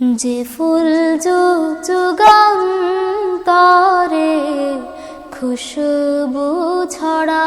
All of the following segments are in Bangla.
যে ফুল যুগ যুগান্তরে খুশবু ছড়া।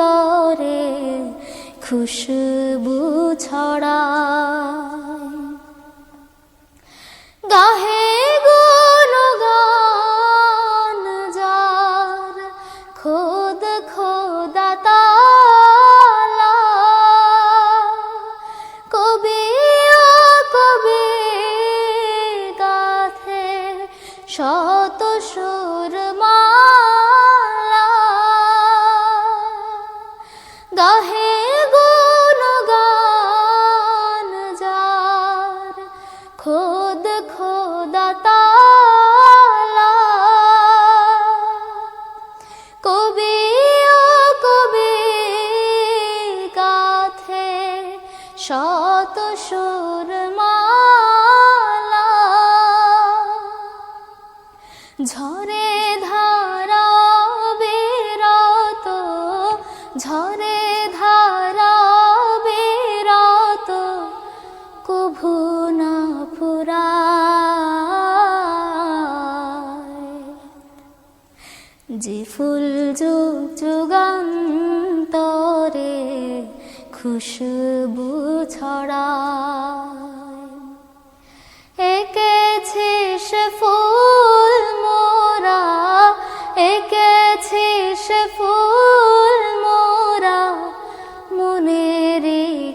যুগান্তরে খুশবু ছড়ায়। গাহে গাহে গুণগান যার। খোদ খোদা তালা। কবি ও কবি গাথে শত সুর মালা। ঝরে ধারা যে ফুল যুগ যুগান্তরে খুশবু ছড়ায়। এঁকেছে সে ফুল মোরা, এঁকেছে সে ফুল মোরা, মনের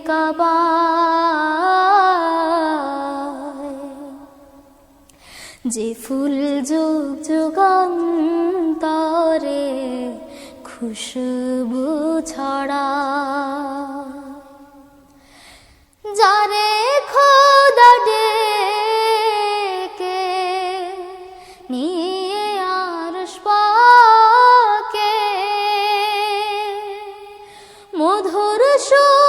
কাবায়। যে ফুল যুগ যুগান্তরে খুশবু ছড়া। যারে খোদা ডেকে নিয়ে আর পাকে মধুর সুমধুর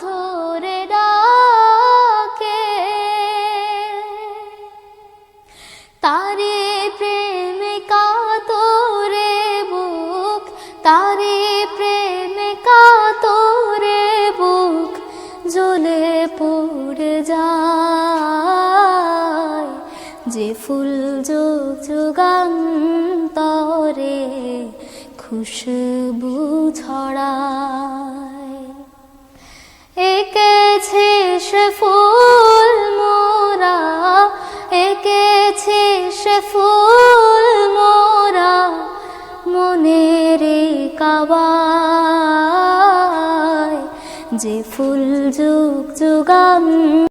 ধরে ডাকে। তারে প্রেমে কাতরে বুক, তারে প্রেমে কাতরে বুক, জ্বলে পড়ে যায়। যে ফুল যোগ যুগান্তরে খুশবু ছড়ায়। যে ফুল যুগ যুগান